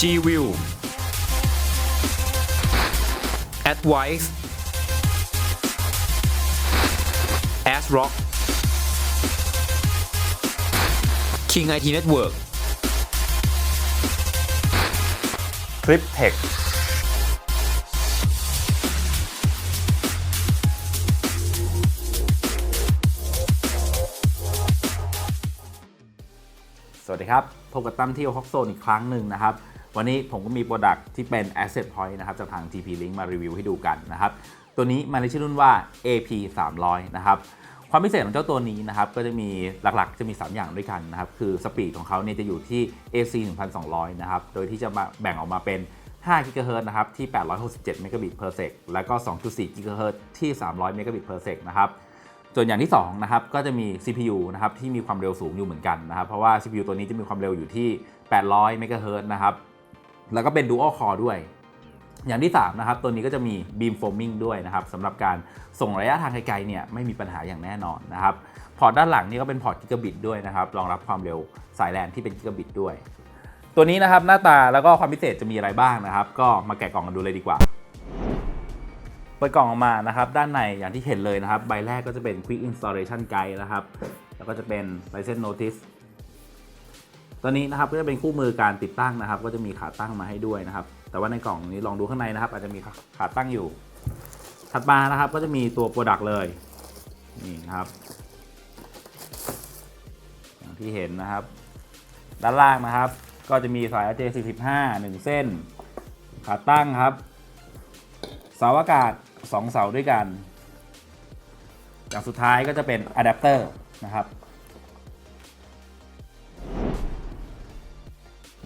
G-View Advice ASRock King IT Network Cryptech สวัสดีครับ พบกับตั้มที่ฮอกโซนอีกครั้งหนึ่งนะครับ วันนี้ผมก็มีโปรดักที่เป็น Asset Point นะครับจากทาง TP Link มารีวิวให้ดูกันนะครับตัวนี้มันชื่อรุ่นว่า AP 300นะครับความพิเศษของเจ้าตัวนี้นะครับก็จะมีหลักๆจะมี 3 อย่างด้วยกันนะครับคือสปีดของเขาเนี่ยจะอยู่ที่ AC 1200นะครับโดยที่จะมาแบ่งออกมาเป็น5 GHz นะครับที่ 867 Mbps แล้วก็ 2.4 GHz ที่ 300 Mbps นะครับส่วนอย่างที่2นะครับก็จะมี CPU นะครับที่มีความเร็วสูงอยู่เหมือนกันนะครับเพราะว่า CPU ตัวนี้จะมีความเร็วอยู่ที่ 800 MHz นะครับ แล้วก็เป็น Dual Core ด้วย อย่างที่ 3 นะครับ ตัวนี้ก็จะมี Beam Foaming ด้วยนะครับสำหรับการส่งระยะทางไกลๆเนี่ยไม่มีปัญหาอย่างแน่นอนนะครับ พอร์ตด้านหลังนี่ก็เป็นพอร์ตกิกะบิตด้วยนะครับ รองรับความเร็วสายแลนที่เป็นกิกะบิตด้วย ตัวนี้นะครับหน้าตาแล้วก็ความพิเศษจะมีอะไรบ้างนะครับ ก็มาแกะกล่องกันดูเลยดีกว่าเปิดกล่องออกมานะครับ ด้านในอย่างที่เห็นเลยนะครับ ใบแรกก็จะเป็น Quick Installation Guide นะครับ แล้วก็จะเป็น License Notice ตัวนี้นะครับก็จะเป็นคู่มือการติดตั้งนะครับ ก็จะมีขาตั้งมาให้ด้วยนะครับ แต่ว่าในกล่องนี้ลองดูข้างในนะครับ อาจจะมีขาตั้งอยู่ ถัดมานะครับก็จะมีตัว Product เลยนี่นะครับอย่างที่เห็นนะครับ ด้านล่างนะครับ ก็จะมีสาย RJ45 1 เส้น ขาตั้งครับเสาอากาศ 2 เสาด้วยกัน อย่างสุดท้ายก็จะเป็นอะแดปเตอร์นะครับ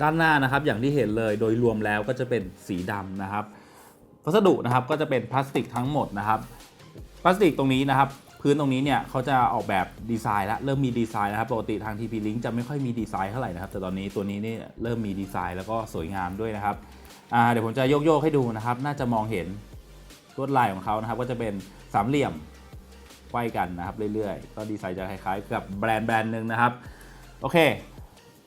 ด้านหน้านะครับอย่างที่เห็นเลยโดยรวมแล้วก็จะเป็นสีดำนะครับวัสดุนะครับก็จะเป็นพลาสติกทั้งหมดนะครับพลาสติกตรงนี้นะครับ พื้นตรงนี้เนี่ยเขาจะออกแบบดีไซน์แล้วเริ่มมีดีไซน์นะครับปกติทาง TP Link จะไม่ค่อยมีดีไซน์เท่าไหร่นะครับแต่ตอนนี้ตัวนี้นี่เริ่มมีดีไซน์แล้วก็สวยงามด้วยนะครับเดี๋ยวผมจะโยกๆให้ดูนะครับ น่าจะมองเห็นลวดลายของเขานะครับ ก็จะเป็นสามเหลี่ยมไขว้กันนะครับ เรื่อยๆ ก็ดีไซน์จะคล้ายๆ กับแบรนด์แบรนด์หนึ่งนะครับ โอเค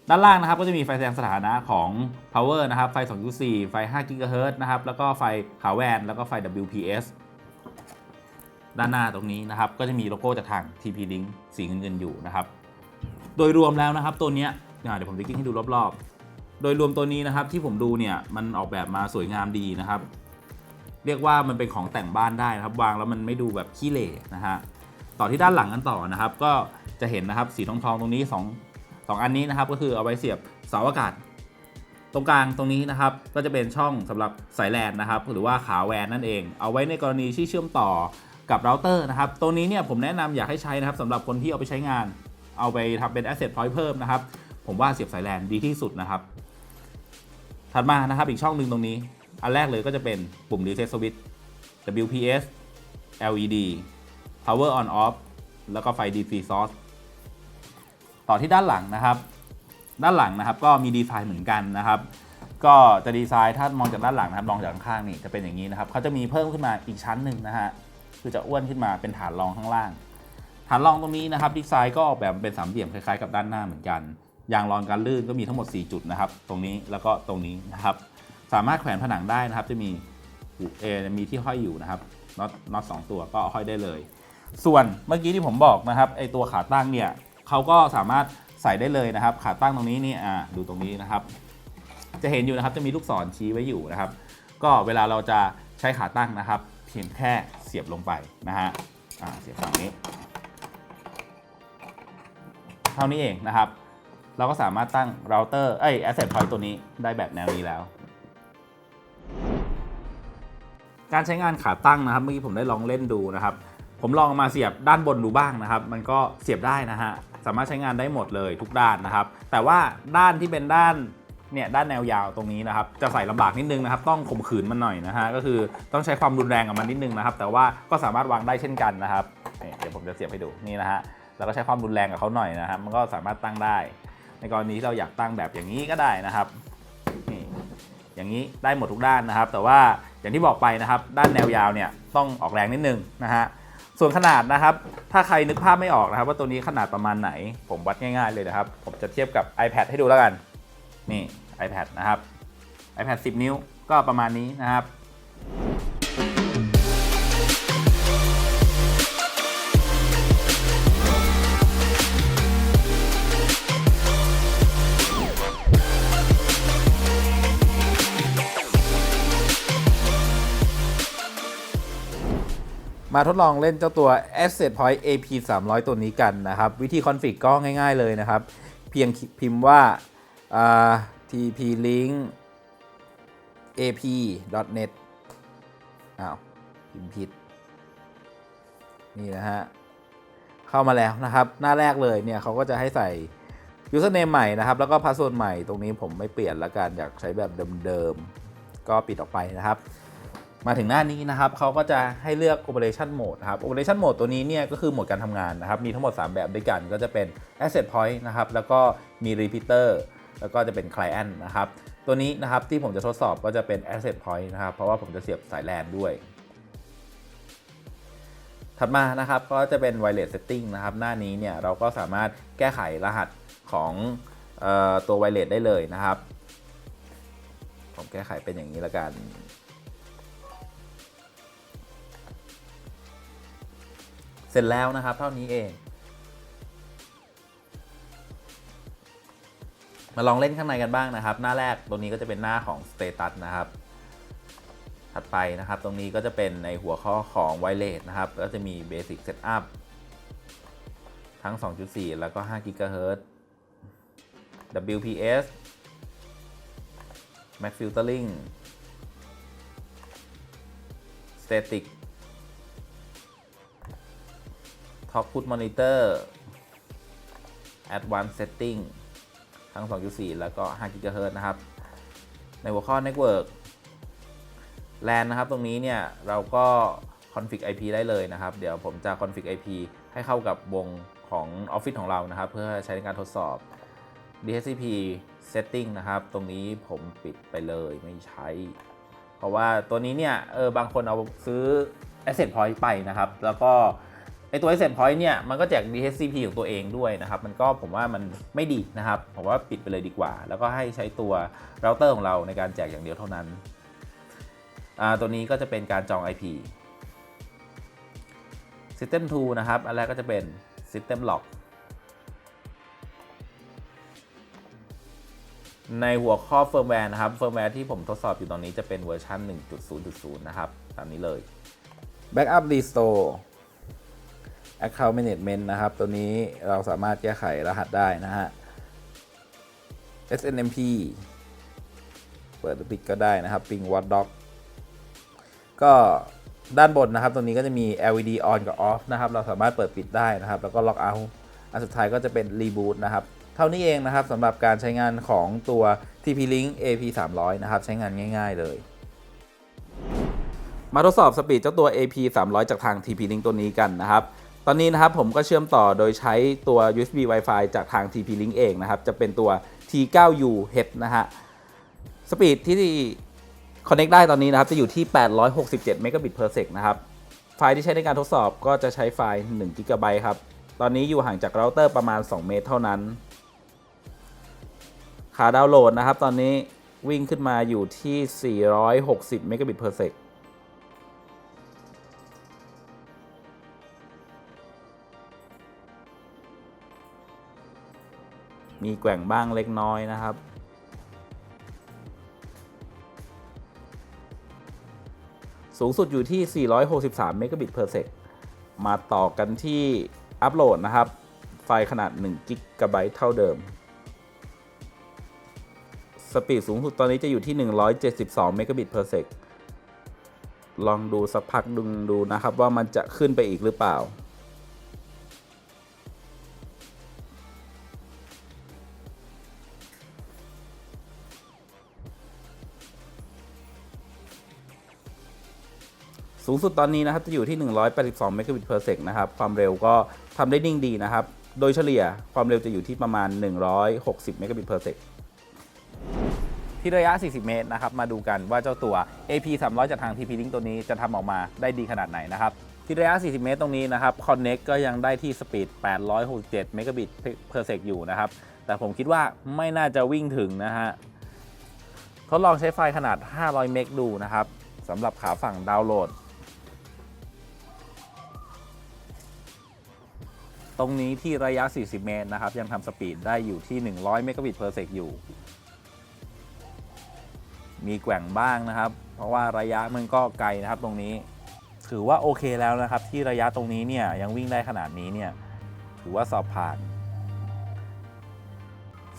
ด้านล่างนะครับก็จะมีไฟแสดงสถานะของ power นะครับไฟ2.4ไฟ 5 GHz นะครับแล้วก็ไฟขาแวนแล้วก็ไฟ WPS ด้านหน้าตรงนี้นะครับก็จะมีโลโก้จากทาง TP Link สีเงินๆอยู่นะครับ โดยรวมแล้วนะครับตัวเนี้ยเดี๋ยวผมจะกิ้งให้ดูรอบๆ โดยรวมตัวนี้นะครับที่ผมดูเนี่ยมันออกแบบมาสวยงามดีนะครับ เรียกว่ามันเป็นของแต่งบ้านได้นะครับ วางแล้วมันไม่ดูแบบขี้เหร่นะฮะต่อที่ด้านหลังกันต่อนะครับ ก็จะเห็นนะครับสีทองทองๆตรงนี้2 2 อันนี้นะครับก็คือเอาไว้เสียบเสาอากาศ ตรงกลางตรงนี้นะครับก็จะเป็นช่องสำหรับสายแลนนะครับหรือว่าขาแวนนั่นเอง เอาไว้ในกรณีที่เชื่อมต่อกับเราเตอร์นะครับตัวนี้เนี่ยผมแนะนำอยากให้ใช้นะครับสำหรับคนที่เอาไปใช้งาน เอาไปทำเป็น asset point เพิ่มนะครับผมว่าเสียบสายแลนดีที่สุดนะครับ ถัดมานะครับอีกช่องหนึ่งตรงนี้ อันแรกเลยก็จะเป็นปุ่ม reset switch WPS LED power on off แล้วก็ไฟ DC source ต่อที่ด้านหลังนะครับ ด้านหลังนะครับก็มีดีไซน์เหมือนกันนะครับก็จะดีไซน์ถ้ามองจากด้านหลังนะครับมองจากข้างๆนี่จะเป็นอย่างนี้นะครับเขาจะมีเพิ่มขึ้นมาอีกชั้นหนึ่งนะฮะคือจะอ้วนขึ้นมาเป็นฐานรองข้างล่าง ฐานรองตรงนี้นะครับดีไซน์ก็ออกแบบเป็นสามเหลี่ยมคล้ายๆกับด้านหน้าเหมือนกันยางรองการลื่นก็มีทั้งหมด 4 จุดนะครับ ตรงนี้แล้วก็ตรงนี้นะครับ สามารถแขวนผนังได้นะครับ จะมีเอมีที่ห้อยอยู่นะครับน็อตน็อตสองตัวก็ห้อยได้เลย ส่วนเมื่อกี้ที่ผมบอกนะครับไอตัวขาตั้งเนี่ย เขาก็สามารถใส่ได้เลยนะครับ ขาตั้งตรงนี้นี่อ่าดูตรงนี้นะครับ จะเห็นอยู่นะครับจะมีลูกศรชี้ไว้อยู่นะครับ ก็เวลาเราจะใช้ขาตั้งนะครับ เพียงแค่เสียบลงไปนะฮะอ่าเสียบฝั่งนี้ เท่านี้เองนะครับ เราก็สามารถตั้งเราเตอร์เอ้ย asset point ตัวนี้ได้แบบแนวนี้แล้วการใช้งานขาตั้งนะครับ เมื่อกี้ผมได้ลองเล่นดูนะครับ ผมลองมาเสียบด้านบนดูบ้างนะครับ มันก็เสียบได้นะฮะสามารถใช้งานได้หมดเลยทุกด้านนะครับ แต่ว่าด้านที่เป็นด้านเนี่ยด้านแนวยาวตรงนี้นะครับ จะใส่ลำบากนิดนึงนะครับ ต้องข่มขืนมันหน่อยนะฮะก็คือต้องใช้ความรุนแรงกับมันนิดนึงนะครับ แต่ว่าก็สามารถวางได้เช่นกันนะครับเดี๋ยวผมจะเสียบให้ดูนี่นะฮะแล้วก็ใช้ความรุนแรงกับเขาหน่อยนะครับ มันก็สามารถตั้งได้ ในกรณีที่เราอยากตั้งแบบอย่างนี้ก็ได้นะครับนี่อย่างนี้ได้หมดทุกด้านนะครับ แต่ว่าอย่างที่บอกไปนะครับ ด้านแนวยาวเนี่ยต้องออกแรงนิดนึงนะฮะ ส่วนขนาดนะครับ ถ้าใครนึกภาพไม่ออกนะครับ ว่าตัวนี้ขนาดประมาณไหน ผมวัดง่ายๆเลยนะครับ ผมจะเทียบกับ iPad ให้ดูแล้วกัน นี่ iPad นะครับ iPad 10 นิ้วก็ประมาณนี้นะครับ มาทดลองเล่นเจ้าตัว Asset Point AP 300 ตัวนี้กันนะครับ วิธีคอนฟิกก็ง่ายๆเลยนะครับ เพียงพิมพ์ว่าอ่า tp link ap net อ้าวพิมพ์ผิด นี่นะฮะ เข้ามาแล้วนะครับ หน้าแรกเลยเนี่ยเขาก็จะให้ใส่ username ใหม่นะครับ แล้วก็ password ใหม่ตรงนี้ผมไม่เปลี่ยนละกัน อยากใช้แบบเดิมๆ ก็ปิดออกไปนะครับ มาถึงหน้านี้นะครับเขาก็จะให้เลือก operation mode ครับ operation mode ตัวนี้เนี่ยก็คือโหมดการทำงานนะครับ มีทั้งหมด 3 แบบด้วยกัน ก็จะเป็น asset point นะครับ แล้วก็มี repeater แล้วก็จะเป็น client นะครับ ตัวนี้นะครับที่ผมจะทดสอบก็จะเป็น asset point นะครับ เพราะว่าผมจะเสียบสายแลนด้วย ถัดมานะครับก็จะเป็น wireless setting นะครับ หน้านี้เนี่ยเราก็สามารถแก้ไขรหัสของออตัว wireless ได้เลยนะครับ ผมแก้ไขเป็นอย่างนี้ละกัน ร็จแล้วนะครับ เท่านี้เอง มาลองเล่นข้างในกันบ้างนะครับ หน้าแรกตรงนี้ก็จะเป็นหน้าของ Status นะครับ ถัดไปนะครับ ตรงนี้ก็จะเป็นในหัวข้อของ w i r e l นะครับ ก็จะมี Basic Setup ทั้ง 2.4 แล้วก็5 GHz WPS Max Filtering Static Top Put Monitor Advanced Setting ทั้ง 2.4 แล้วก็ 5 GHz นะครับ ในหัวข้อ Network LAN นะครับ ตรงนี้เนี่ย เราก็ config IP ได้เลยนะครับ เดี๋ยวผมจะ config IP ให้เข้ากับวงของออฟฟิศของเรานะครับ เพื่อใช้ในการทดสอบ DHCP setting นะครับ ตรงนี้ผมปิดไปเลยไม่ใช้ เพราะว่าตัวนี้เนี่ย เออบางคนเอาซื้อ Asset Point ไปนะครับ แล้วก็ ไอตัว Asset Point เนี่ยมันก็แจก DHCP ของตัวเองด้วยนะครับ มันก็ผมว่ามันไม่ดีนะครับ ผมว่าปิดไปเลยดีกว่า แล้วก็ให้ใช้ตัวเราเตอร์ของเราในการแจกอย่างเดียวเท่านั้น ตัวนี้ก็จะเป็นการจอง IP System 2 นะครับ อันแรกก็จะเป็น System Lock ในหัวข้อเฟิร์มแวร์นะครับ เฟิร์มแวร์ที่ผมทดสอบอยู่ตอนนี้จะเป็นเวอร์ชัน1.0.0 นะครับ ตามนี้เลย Backup Restore Account Management นะครับ ตัวนี้เราสามารถแก้ไขรหัสได้นะฮะ SNMP เปิดหรือปิดก็ได้นะครับ Ping Watchdog ก็ด้านบนนะครับ ตรงนี้ก็จะมี LED on กับ off นะครับ เราสามารถเปิดปิดได้นะครับ แล้วก็ lock out อันสุดท้ายก็จะเป็น reboot นะครับ เท่านี้เองนะครับสำหรับการใช้งานของตัว TP-Link AP 300นะครับ ใช้งานง่าย ๆ เลย มาทดสอบสปีดเจ้าตัว AP 300จากทาง TP-Link ตัวนี้กันนะครับ ตอนนี้นะครับผมก็เชื่อมต่อโดยใช้ตัว USB Wi-Fi จากทาง TP-Link เองนะครับ จะเป็นตัว T9U Head นะฮะ สปีดที่ Connect ได้ตอนนี้นะครับ จะอยู่ที่ 867 Mbps per sec นะครับ ไฟล์ที่ใช้ในการทดสอบก็จะใช้ไฟล์1 GB ครับ ตอนนี้อยู่ห่างจากเราเตอร์ประมาณ 2 เมตรเท่านั้น ขาดาวน์โหลดนะครับ ตอนนี้วิ่งขึ้นมาอยู่ที่ 460 Mbps มีแกว่งบ้างเล็กน้อยนะครับ สูงสุดอยู่ที่ 463 Mbps per sec มาต่อกันที่อัปโหลดนะครับ ไฟล์ขนาด1 g b เท่าเดิม สปีดสูงสุดตอนนี้จะอยู่ที่ 172 Mbps per sec ลองดูสักพักดึงดูนะครับว่ามันจะขึ้นไปอีกหรือเปล่า สูงสุดตอนนี้นะครับจะอยู่ที่ 182 Mbps per sec นะครับ ความเร็วก็ทำได้นิ่งดีนะครับ โดยเฉลี่ยความเร็วจะอยู่ที่ประมาณ 160 Mbps per sec ที่ระยะ 40 เมตรนะครับ มาดูกันว่าเจ้าตัว AP 300 จากทาง TP-Link ตัวนี้จะทำออกมาได้ดีขนาดไหนนะครับ ที่ระยะ 40 เมตรตรงนี้นะครับ Connect ก็ยังได้ที่สปีด 867 Mbps per sec อยู่นะครับ แต่ผมคิดว่าไม่น่าจะวิ่งถึงนะฮะ ทดลองใช้ไฟล์ขนาด 500 เมกดูนะครับสำหรับขาฝั่งดาวน์โหลด ตรงนี้ที่ระยะ 40 เมตรนะครับ ยังทำสปีดได้อยู่ที่ 100 เมกะบิตเพอร์เซกอยู่ มีแกว่งบ้างนะครับ เพราะว่าระยะมันก็ไกลนะครับตรงนี้ ถือว่าโอเคแล้วนะครับ ที่ระยะตรงนี้เนี่ยยังวิ่งได้ขนาดนี้เนี่ย ถือว่าสอบผ่าน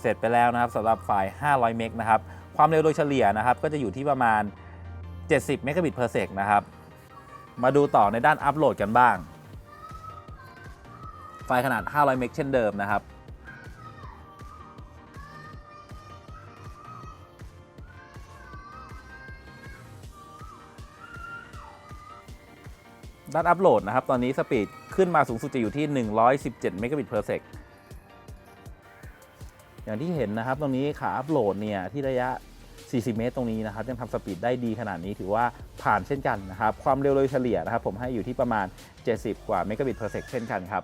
เสร็จไปแล้วนะครับสำหรับไฟล์500 เมกนะครับ ความเร็วโดยเฉลี่ยนะครับ ก็จะอยู่ที่ประมาณ 70 เมกะบิตเพอร์เซกนะครับ มาดูต่อในด้านอัปโหลดกันบ้าง ไฟล์ขนาด 500 เมกเช่นเดิมนะครับด้านอัปโหลดนะครับ ตอนนี้สปีดขึ้นมาสูงสุดจะอยู่ที่ 117 เมกะบิตเพอร์เซกอย่างที่เห็นนะครับ ตรงนี้ขาอัปโหลดเนี่ยที่ระยะ 40 เมตรตรงนี้นะครับ ยังทำสปีดได้ดีขนาดนี้ถือว่าผ่านเช่นกันนะครับ ความเร็วโดยเฉลี่ยนะครับ ผมให้อยู่ที่ประมาณ 70 กว่าเมกะบิตเพอร์เซกเช่นกันครับ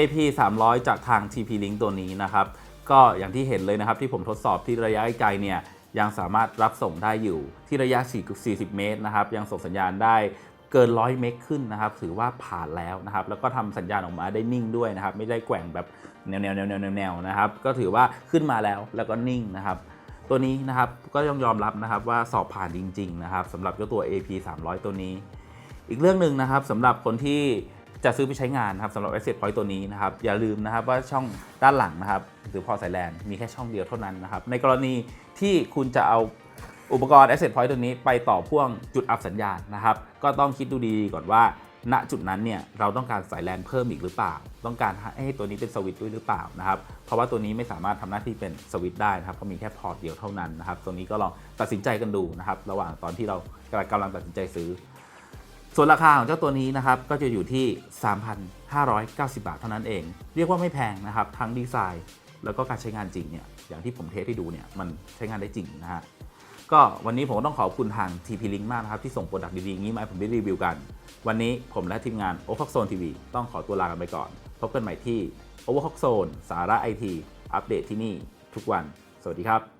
AP 300 จากทาง TP Link ตัวนี้นะครับ ก็อย่างที่เห็นเลยนะครับที่ผมทดสอบที่ระยะไกลเนี่ยยังสามารถรับส่งได้อยู่ที่ระยะ 40 เมตรนะครับ ยังส่งสัญญาณได้เกิน 100 เมกขึ้นนะครับ ถือว่าผ่านแล้วนะครับ แล้วก็ทำสัญญาณออกมาได้นิ่งด้วยนะครับ ไม่ได้แกว่งแบบแนวแนวแนวแนวแนวนะครับ ก็ถือว่าขึ้นมาแล้วแล้วก็นิ่งนะครับ ตัวนี้นะครับก็ต้องยอมรับนะครับว่าสอบผ่านจริง ๆ นะครับสำหรับเจ้าตัว AP 300 ตัวนี้ อีกเรื่องหนึ่งนะครับสำหรับคนที่ จะซื้อไปใช้งานนะครับสำหรับ Asset Point ตัวนี้นะครับ อย่าลืมนะครับว่าช่องด้านหลังนะครับ หรือพอสายแลนมีแค่ช่องเดียวเท่านั้นนะครับ ในกรณีที่คุณจะเอาอุปกรณ์ Asset Point ตัวนี้ไปต่อพ่วงจุดอับสัญญาณนะครับ ก็ต้องคิดดูดีๆก่อนว่า ณจุดนั้นเนี่ยเราต้องการสายแลนเพิ่มอีกหรือเปล่า ต้องการให้ตัวนี้เป็นสวิตช์ด้วยหรือเปล่านะครับ เพราะว่าตัวนี้ไม่สามารถทำหน้าที่เป็นสวิตช์ได้นะครับก็มีแค่พอร์ตเดียวเท่านั้นนะครับ ตัวนี้ก็ลองตัดสินใจกันดูนะครับ ระหว่างตอนที่เรากำลังตัดสินใจซื้อ ส่วนราคาของเจ้าตัวนี้นะครับก็จะอยู่ที่ 3,590 บาทเท่านั้นเอง เรียกว่าไม่แพงนะครับ ทั้งดีไซน์ แล้วก็การใช้งานจริงเนี่ยอย่างที่ผมเทสให้ดูเนี่ยมันใช้งานได้จริงนะฮะก็วันนี้ผมก็ต้องขอบคุณทาง TP Link มากนะครับ ที่ส่งโปรดักต์ดีๆงนี้มาให้ผมได้รีวิวกัน วันนี้ผมและทีมงาน o v e r Zone TV ต้องขอตัวลากันไปก่อน พบกันใหม่ที่ o v e r Zone สาระไอทีอัปเดตที่นี่ทุกวัน สวัสดีครับ